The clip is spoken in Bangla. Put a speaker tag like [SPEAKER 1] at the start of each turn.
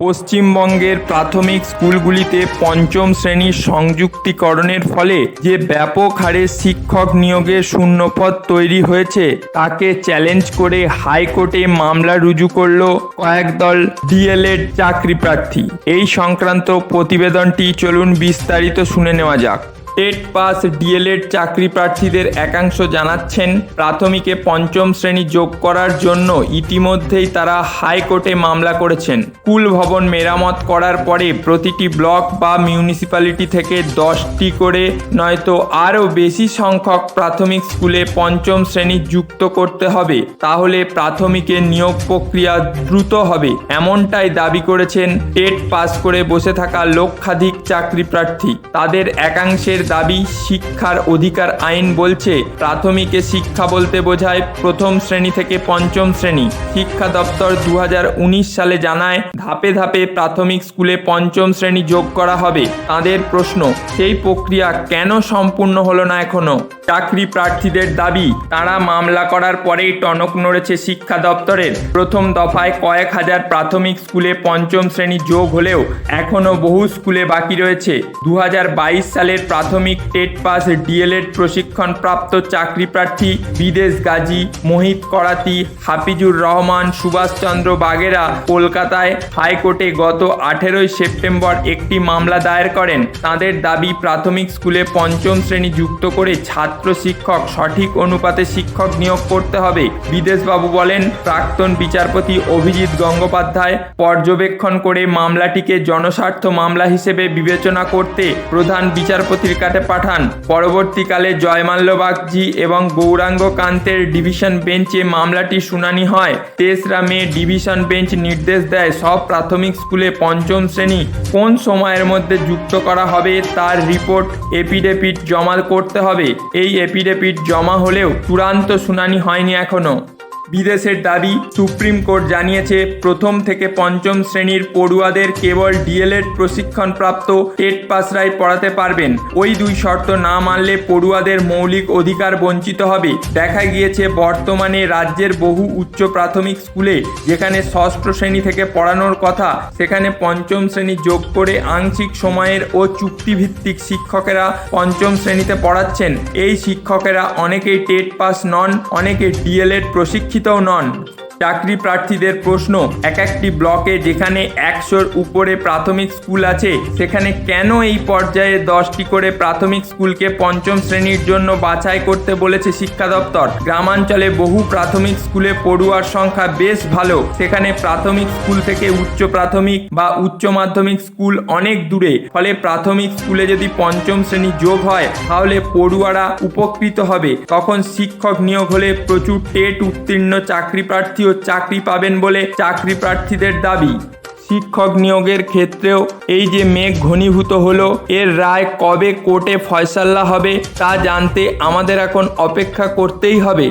[SPEAKER 1] পশ্চিমবঙ্গের প্রাথমিক স্কুলগুলিতে পঞ্চম শ্রেণির সংযুক্তিকরণের ফলে যে ব্যাপক হারে শিক্ষক নিয়োগের শূন্যপদ তৈরি হয়েছে, তাকে চ্যালেঞ্জ করে হাইকোর্টে মামলা রুজু করল কয়েক দল ডিএলএড চাকরি প্রার্থী। এই সংক্রান্ত প্রতিবেদনটি চলুন বিস্তারিত শুনে নেওয়া যাক। টেট পাস ডিএলএড চাকরি প্রার্থীদের একাংশ জানাচ্ছেন, প্রাথমিকে পঞ্চম শ্রেণি যোগ করার জন্য ইতিমধ্যেই তারা হাইকোর্টে মামলা করেছেন। স্কুল ভবন মেরামত করার পরে প্রতিটি ব্লক বা মিউনিসিপ্যালিটি থেকে দশটি করে, নয়তো আরও বেশি সংখ্যক প্রাথমিক স্কুলে পঞ্চম শ্রেণি যুক্ত করতে হবে, তাহলে প্রাথমিকের নিয়োগ প্রক্রিয়া দ্রুত হবে, এমনটাই দাবি করেছেন টেট পাস করে বসে থাকা লক্ষাধিক চাকরি প্রার্থী। তাদের একাংশের দাবি, শিক্ষার অধিকার আইন বলছে, প্রাথমিকে শিক্ষা বলতে বোঝায় প্রথম শ্রেণি থেকে পঞ্চম শ্রেণি। শিক্ষা দপ্তর দু সালে জানায়, ধাপে ধাপে প্রাথমিক স্কুলে পঞ্চম শ্রেণি যোগ করা হবে। তাদের প্রশ্ন, সেই প্রক্রিয়া কেন সম্পূর্ণ হলো না এখনও? চাকরি প্রার্থীদের দাবি, তারা মামলা করার পরেই টনক নড়েছে শিক্ষা দপ্তরের। প্রথম দফায় কয়েক হাজার প্রাথমিক স্কুলে পঞ্চম শ্রেণি যোগ হলেও এখনও বহু স্কুলে বাকি রয়েছে। দু হাজার বাইশ সালের প্রাথমিক টেট পাস, ডিএলএড প্রশিক্ষণপ্রাপ্ত চাকরি প্রার্থী বিদেশ গাজী মোহিত করাতি, হাফিজুর রহমান, সুভাষচন্দ্র বাগেরা কলকাতায় হাইকোর্টে গত আঠেরোই সেপ্টেম্বর একটি মামলা দায়ের করেন। তাদের দাবি, প্রাথমিক স্কুলে পঞ্চম শ্রেণি যুক্ত করে ছাত্র শিক্ষক সঠিক অনুপাতে শিক্ষক নিয়োগ করতে হবে। বিদেশবাবু বলেন, প্রাক্তন বিচারপতি অভিজিৎ গঙ্গোপাধ্যায় পর্যবেক্ষণ করে মামলাটিকে জনস্বার্থ মামলা হিসেবে বিবেচনা করতে প্রধান বিচারপতির কাছে পাঠান। পরবর্তীকালে জয়মাল্য বাগজি এবং গৌরাঙ্গ কান্তের ডিভিশন বেঞ্চে মামলাটি শুনানি হয়। তেসরা মে ডিভিশন বেঞ্চ নির্দেশ দেয়, সব প্রাথমিক স্কুলে পঞ্চম শ্রেণি কোন সময়ের মধ্যে যুক্ত করা হবে তার রিপোর্ট এপিডেপিট জমা করতে হবে। এই এপিডেপিট জমা হলেও চূড়ান্ত শুনানি হয়নি এখনও। বিদেশের দাবি, সুপ্রিম কোর্ট জানিয়েছে, প্রথম থেকে পঞ্চম শ্রেণির পড়ুয়াদের কেবল ডিএলএড প্রশিক্ষণপ্রাপ্ত টেট পাসরাই পড়াতে পারবেন। ওই দুই শর্ত না মানলে পড়ুয়াদের মৌলিক অধিকার বঞ্চিত হবে। দেখা গিয়েছে, বর্তমানে রাজ্যের বহু উচ্চ প্রাথমিক স্কুলে, যেখানে ষষ্ঠ শ্রেণি থেকে পড়ানোর কথা, সেখানে পঞ্চম শ্রেণি যোগ করে আংশিক সময়ের ও চুক্তিভিত্তিক শিক্ষকেরা পঞ্চম শ্রেণীতে পড়াচ্ছেন। এই শিক্ষকেরা অনেকেই টেট পাস নন, অনেকে ডিএলএড প্রশিক্ষিতও নন। চাকরি প্রার্থীদের প্রশ্ন, এক একটি ব্লকে যেখানে একশোর উপরে প্রাথমিক স্কুল আছে, সেখানে কেন এই পর্যায়ে দশটি করে প্রাথমিক স্কুলকে পঞ্চম শ্রেণির জন্য বাছাই করতে বলেছে শিক্ষা দপ্তর? গ্রামাঞ্চলে বহু প্রাথমিক স্কুলে পড়ুয়ার সংখ্যা বেশ ভালো, সেখানে প্রাথমিক স্কুল থেকে উচ্চ প্রাথমিক বা উচ্চ মাধ্যমিক স্কুল অনেক দূরে, ফলে প্রাথমিক স্কুলে যদি পঞ্চম শ্রেণি যোগ হয়, তাহলে পড়ুয়ারা উপকৃত হবে। তখন শিক্ষক নিয়োগ হলে প্রচুর টেট উত্তীর্ণ চাকরি প্রার্থীও চাকরি পাবেন বলে চাকরি প্রার্থীদের দাবি। শিক্ষক নিয়োগের ক্ষেত্রেও এই যে মেঘ ঘনীভূত হলো, এর রায় কবে কোর্টে ফয়সাল্লা হবে তা জানতে আমাদের এখন অপেক্ষা করতেই হবে।